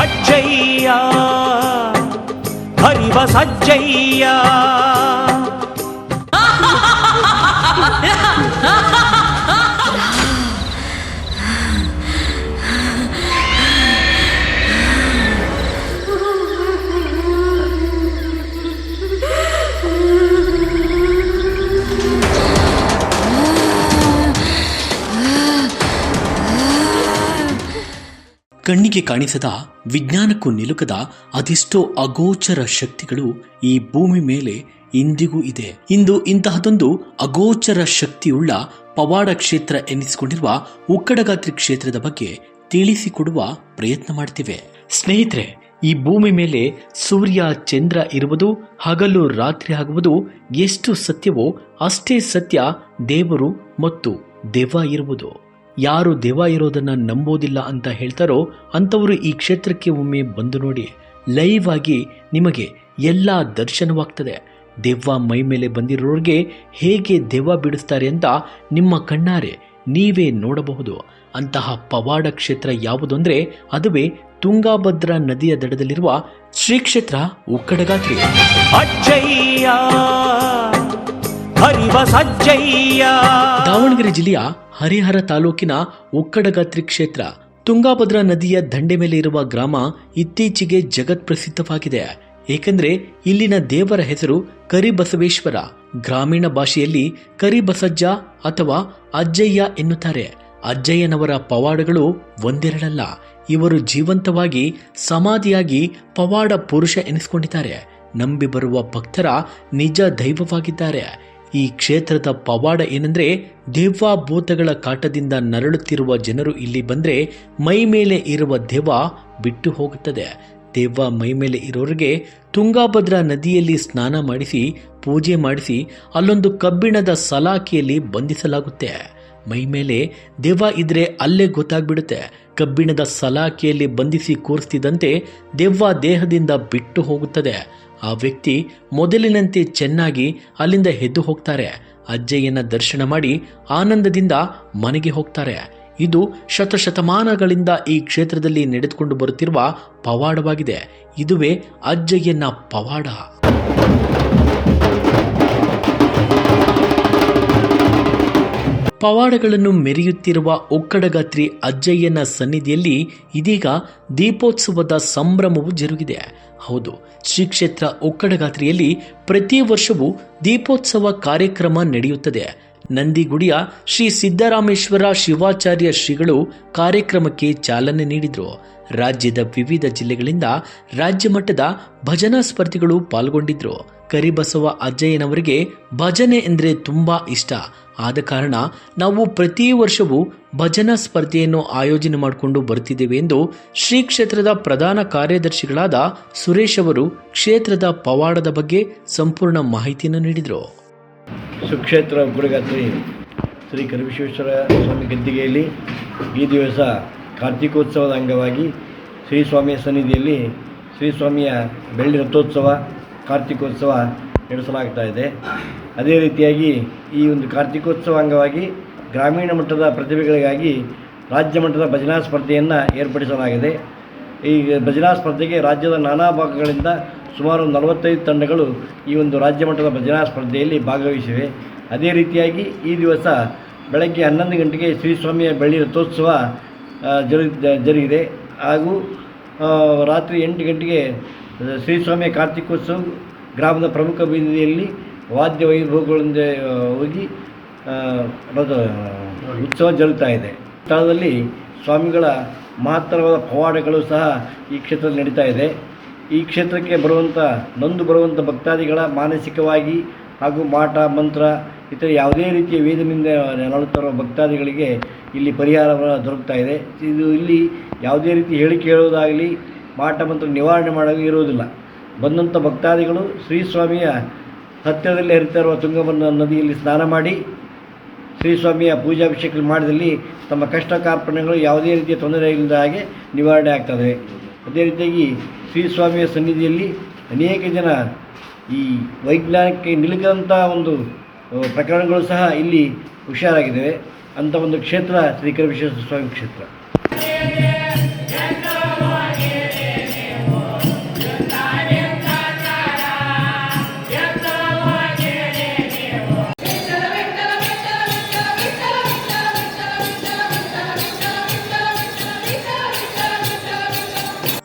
ಅಜ್ಜಯ್ಯ ಹರಿವ ಸಜ್ಜಯ್ಯ ಕಣ್ಣಿಗೆ ಕಾಣಿಸದ, ವಿಜ್ಞಾನಕ್ಕೂ ನಿಲುಕದ ಅದೆಷ್ಟೋ ಅಗೋಚರ ಶಕ್ತಿಗಳು ಈ ಭೂಮಿ ಮೇಲೆ ಇಂದಿಗೂ ಇದೆ. ಇಂದು ಇಂತಹದೊಂದು ಅಗೋಚರ ಶಕ್ತಿಯುಳ್ಳ ಪವಾಡ ಕ್ಷೇತ್ರ ಎನಿಸಿಕೊಂಡಿರುವ ಉಕ್ಕಡಗಾತ್ರಿ ಕ್ಷೇತ್ರದ ಬಗ್ಗೆ ತಿಳಿಸಿಕೊಡುವ ಪ್ರಯತ್ನ ಮಾಡ್ತಿವೆ. ಸ್ನೇಹಿತರೆ, ಈ ಭೂಮಿ ಮೇಲೆ ಸೂರ್ಯ, ಚಂದ್ರ ಇರುವುದು, ಹಗಲು, ರಾತ್ರಿ ಆಗುವುದು ಎಷ್ಟು ಸತ್ಯವೋ ಅಷ್ಟೇ ಸತ್ಯ ದೇವರು ಮತ್ತು ದೆವ್ವ ಇರುವುದು. ಯಾರು ದೆವ್ವ ಇರೋದನ್ನ ನಂಬೋದಿಲ್ಲ ಅಂತ ಹೇಳ್ತಾರೋ ಅಂಥವರು ಈ ಕ್ಷೇತ್ರಕ್ಕೆ ಒಮ್ಮೆ ಬಂದು ನೋಡಿ. ಲೈವ್ ಆಗಿ ನಿಮಗೆ ಎಲ್ಲ ದರ್ಶನವಾಗ್ತದೆ. ದೆವ್ವ ಮೈ ಮೇಲೆ ಬಂದಿರೋರಿಗೆ ಹೇಗೆ ದೆವ್ವ ಬಿಡಿಸ್ತಾರೆ ಅಂತ ನಿಮ್ಮ ಕಣ್ಣಾರೆ ನೀವೇ ನೋಡಬಹುದು. ಅಂತಹ ಪವಾಡ ಕ್ಷೇತ್ರ ಯಾವುದು ಅಂದ್ರೆ ಅದುವೇ ತುಂಗಾಭದ್ರಾ ನದಿಯ ದಡದಲ್ಲಿರುವ ಶ್ರೀ ಕ್ಷೇತ್ರ ಉಕ್ಕಡಗಾತ್ರಿ. ಅಜ್ಜಯ್ಯ! ಹರಿವ ಸಜ್ಜಯ್ಯ. ದಾವಣಗೆರೆ ಜಿಲ್ಲೆಯ ಹರಿಹರ ತಾಲೂಕಿನ ಉಕ್ಕಡಗಾತ್ರಿ ಕ್ಷೇತ್ರ ತುಂಗಾಭದ್ರಾ ನದಿಯ ದಂಡೆ ಮೇಲೆ ಇರುವ ಗ್ರಾಮ ಇತ್ತೀಚೆಗೆ ಜಗತ್ ಪ್ರಸಿದ್ಧವಾಗಿದೆ. ಏಕೆಂದ್ರೆ ಇಲ್ಲಿನ ದೇವರ ಹೆಸರು ಕರಿಬಸವೇಶ್ವರ. ಗ್ರಾಮೀಣ ಭಾಷೆಯಲ್ಲಿ ಕರಿಬಸಜ್ಜ ಅಥವಾ ಅಜ್ಜಯ್ಯ ಎನ್ನುತ್ತಾರೆ. ಅಜ್ಜಯ್ಯನವರ ಪವಾಡಗಳು ಒಂದೆರಡಲ್ಲ. ಇವರು ಜೀವಂತವಾಗಿ ಸಮಾಧಿಯಾಗಿ ಪವಾಡ ಪುರುಷ ಎನಿಸಿಕೊಂಡಿದ್ದಾರೆ. ನಂಬಿ ಬರುವ ಭಕ್ತರ ನಿಜ ದೈವವಾಗಿದ್ದಾರೆ. ಈ ಕ್ಷೇತ್ರದ ಪವಾಡ ಏನಂದ್ರೆ ದೆವ್ವ ಭೂತಗಳ ಕಾಟದಿಂದ ನರಳುತ್ತಿರುವ ಜನರು ಇಲ್ಲಿ ಬಂದ್ರೆ ಮೈ ಮೇಲೆ ಇರುವ ದೆವ್ವ ಬಿಟ್ಟು ಹೋಗುತ್ತದೆ. ದೆವ್ವ ಮೈ ಮೇಲೆ ಇರೋರಿಗೆ ತುಂಗಾಭದ್ರಾ ನದಿಯಲ್ಲಿ ಸ್ನಾನ ಮಾಡಿಸಿ, ಪೂಜೆ ಮಾಡಿಸಿ, ಅಲ್ಲೊಂದು ಕಬ್ಬಿಣದ ಸಲಾಕಿಯಲ್ಲಿ ಬಂಧಿಸಲಾಗುತ್ತೆ. ಮೈ ಮೇಲೆ ದೆವ್ವ ಇದ್ರೆ ಅಲ್ಲೇ ಗೊತ್ತಾಗ್ಬಿಡುತ್ತೆ. ಕಬ್ಬಿಣದ ಸಲಾಕೆಯಲ್ಲಿ ಬಂಧಿಸಿ ಕೂರಿಸ್ತಿದ್ದಂತೆ ದೆವ್ವ ದೇಹದಿಂದ ಬಿಟ್ಟು ಹೋಗುತ್ತದೆ. ಆ ವ್ಯಕ್ತಿ ಮೊದಲಿನಂತೆ ಚೆನ್ನಾಗಿ ಅಲ್ಲಿಂದ ಎದ್ದು ಹೋಗ್ತಾರೆ. ಅಜ್ಜಯ್ಯನ ದರ್ಶನ ಮಾಡಿ ಆನಂದದಿಂದ ಮನೆಗೆ ಹೋಗ್ತಾರೆ. ಇದು ಶತಶತಮಾನಗಳಿಂದ ಈ ಕ್ಷೇತ್ರದಲ್ಲಿ ನಡೆದುಕೊಂಡು ಬರುತ್ತಿರುವ ಪವಾಡವಾಗಿದೆ. ಇದುವೇ ಅಜ್ಜಯ್ಯನ ಪವಾಡ. ಪವಾಡಗಳನ್ನು ಮೆರೆಯುತ್ತಿರುವ ಒಕ್ಕಡಗಾತ್ರಿ ಅಜ್ಜಯ್ಯನ ಸನ್ನಿಧಿಯಲ್ಲಿ ಇದೀಗ ದೀಪೋತ್ಸವದ ಸಂಭ್ರಮವು ಜರುಗಿದೆ. ಹೌದು, ಶ್ರೀ ಕ್ಷೇತ್ರ ಒಕ್ಕಡಗಾತ್ರಿಯಲ್ಲಿ ಪ್ರತಿ ವರ್ಷವೂ ದೀಪೋತ್ಸವ ಕಾರ್ಯಕ್ರಮ ನಡೆಯುತ್ತದೆ. ನಂದಿಗುಡಿಯ ಶ್ರೀ ಸಿದ್ದರಾಮೇಶ್ವರ ಶಿವಾಚಾರ್ಯ ಶ್ರೀಗಳು ಕಾರ್ಯಕ್ರಮಕ್ಕೆ ಚಾಲನೆ ನೀಡಿದರು. ರಾಜ್ಯದ ವಿವಿಧ ಜಿಲ್ಲೆಗಳಿಂದ ರಾಜ್ಯ ಮಟ್ಟದ ಭಜನಾ ಸ್ಪರ್ಧಿಗಳು ಪಾಲ್ಗೊಂಡಿದ್ರು. ಕರಿಬಸವ ಅಜ್ಜಯ್ಯನವರಿಗೆ ಭಜನೆ ಎಂದರೆ ತುಂಬಾ ಇಷ್ಟ. ಆದ ಕಾರಣ ನಾವು ಪ್ರತಿ ವರ್ಷವೂ ಭಜನಾ ಸ್ಪರ್ಧೆಯನ್ನು ಆಯೋಜನೆ ಮಾಡಿಕೊಂಡು ಬರುತ್ತಿದ್ದೇವೆ ಎಂದು ಶ್ರೀ ಕ್ಷೇತ್ರದ ಪ್ರಧಾನ ಕಾರ್ಯದರ್ಶಿಗಳಾದ ಸುರೇಶ್ ಅವರು ಕ್ಷೇತ್ರದ ಪವಾಡದ ಬಗ್ಗೆ ಸಂಪೂರ್ಣ ಮಾಹಿತಿಯನ್ನು ನೀಡಿದರು. ಸುಕ್ಷೇತ್ರ ಉಗ್ರಗಾತ್ರಿ ಶ್ರೀ ಕರಿವಿಶ್ವೇಶ್ವರ ಸ್ವಾಮಿ ಗದ್ದಿಗೆಯಲ್ಲಿ ಈ ದಿವಸ ಕಾರ್ತಿಕೋತ್ಸವದ ಅಂಗವಾಗಿ ಶ್ರೀ ಸ್ವಾಮಿಯ ಸನ್ನಿಧಿಯಲ್ಲಿ ಶ್ರೀ ಸ್ವಾಮಿಯ ಬೆಳ್ಳಿ ರಥೋತ್ಸವ, ಕಾರ್ತಿಕೋತ್ಸವ ನಡೆಸಲಾಗ್ತಾ ಇದೆ. ಅದೇ ರೀತಿಯಾಗಿ ಈ ಒಂದು ಕಾರ್ತಿಕೋತ್ಸವ ಅಂಗವಾಗಿ ಗ್ರಾಮೀಣ ಮಟ್ಟದ ಪ್ರತಿಭೆಗಳಿಗಾಗಿ ರಾಜ್ಯ ಮಟ್ಟದ ಭಜನಾ ಸ್ಪರ್ಧೆಯನ್ನು ಏರ್ಪಡಿಸಲಾಗಿದೆ. ಈ ಭಜನಾ ಸ್ಪರ್ಧೆಗೆ ರಾಜ್ಯದ ನಾನಾ ಭಾಗಗಳಿಂದ ಸುಮಾರು ನಲವತ್ತೈದು ತಂಡಗಳು ಈ ಒಂದು ರಾಜ್ಯ ಮಟ್ಟದ ಭಜನಾ ಸ್ಪರ್ಧೆಯಲ್ಲಿ ಭಾಗವಹಿಸಿವೆ. ಅದೇ ರೀತಿಯಾಗಿ ಈ ದಿವಸ ಬೆಳಗ್ಗೆ ಹನ್ನೊಂದು ಗಂಟೆಗೆ ಶ್ರೀ ಸ್ವಾಮಿಯ ಬೆಳ್ಳಿ ರಥೋತ್ಸವ ಜರು ಜರುಗಿದೆ. ಹಾಗೂ ರಾತ್ರಿ ಎಂಟು ಗಂಟೆಗೆ ಶ್ರೀ ಸ್ವಾಮಿಯ ಕಾರ್ತಿಕೋತ್ಸವ ಗ್ರಾಮದ ಪ್ರಮುಖ ಬೀದಿಯಲ್ಲಿ ವಾದ್ಯ ವೈಭವಗಳಿಂದ ಹೋಗಿ ಉತ್ಸವ ಜರುಗ್ತಾ ಇದೆ. ಸ್ಥಳದಲ್ಲಿ ಸ್ವಾಮಿಗಳ ಮಹತ್ತರವಾದ ಪವಾಡಗಳು ಸಹ ಈ ಕ್ಷೇತ್ರದಲ್ಲಿ ನಡೀತಾ ಇದೆ. ಈ ಕ್ಷೇತ್ರಕ್ಕೆ ಬರುವಂಥ ನೊಂದು ಬರುವಂಥ ಭಕ್ತಾದಿಗಳ ಮಾನಸಿಕವಾಗಿ ಹಾಗೂ ಮಾಟ, ಮಂತ್ರ, ಇತರ ಯಾವುದೇ ರೀತಿಯ ವೇದನೆಯಿಂದ ನರಳುತ್ತಿರುವ ಭಕ್ತಾದಿಗಳಿಗೆ ಇಲ್ಲಿ ಪರಿಹಾರ ದೊರಕ್ತಾ ಇದೆ. ಇದು ಇಲ್ಲಿ ಯಾವುದೇ ರೀತಿ ಹೇಳಿಕೆ ಹೇಳುವುದಾಗಲಿ, ಮಾಟ, ಮಂತ್ರ ನಿವಾರಣೆ ಮಾಡೋದು ಇರುವುದಿಲ್ಲ. ಬಂದಂಥ ಭಕ್ತಾದಿಗಳು ಶ್ರೀ ಸ್ವಾಮಿಯ ಹತ್ತಿರದಲ್ಲಿ ಹರಿತಾ ಇರುವ ತುಂಗಭದ್ರಾ ನದಿಯಲ್ಲಿ ಸ್ನಾನ ಮಾಡಿ ಶ್ರೀ ಸ್ವಾಮಿಯ ಪೂಜಾಭಿಷೇಕ ಮಾಡಿದಲ್ಲಿ ತಮ್ಮ ಕಷ್ಟ ಕಾರ್ಪಣ್ಯಗಳು ಯಾವುದೇ ರೀತಿಯ ತೊಂದರೆ ಇಲ್ಲದ ಹಾಗೆ ನಿವಾರಣೆ ಆಗ್ತದೆ. ಅದೇ ರೀತಿಯಾಗಿ ಶ್ರೀ ಸ್ವಾಮಿಯ ಸನ್ನಿಧಿಯಲ್ಲಿ ಅನೇಕ ಜನ ಈ ವೈಜ್ಞಾನಿಕ ನಿಲುಕಂಥ ಒಂದು ಪ್ರಕರಣಗಳು ಸಹ ಇಲ್ಲಿ ಹುಷಾರಾಗಿದ್ದಾವೆ. ಅಂಥ ಒಂದು ಕ್ಷೇತ್ರ ಶ್ರೀಕರವಿಶ್ವೇಶ್ವರ ಸ್ವಾಮಿ ಕ್ಷೇತ್ರ.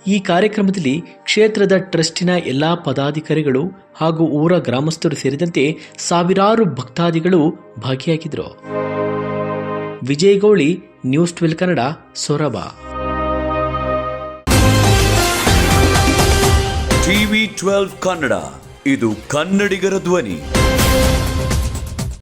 ಈ ಕಾರ್ಯಕ್ರಮದಲ್ಲಿ ಕ್ಷೇತ್ರದ ಟ್ರಸ್ಟಿನ ಎಲ್ಲಾ ಪದಾಧಿಕಾರಿಗಳು ಹಾಗೂ ಊರ ಗ್ರಾಮಸ್ಥರು ಸೇರಿದಂತೆ ಸಾವಿರಾರು ಭಕ್ತಾದಿಗಳು ಭಾಗಿಯಾಗಿದ್ದರು. Vijay Gowli news twelve Kannada, Soraba. TV twelve Kannada, ಇದು ಕನ್ನಡಿಗರ ಧ್ವನಿ.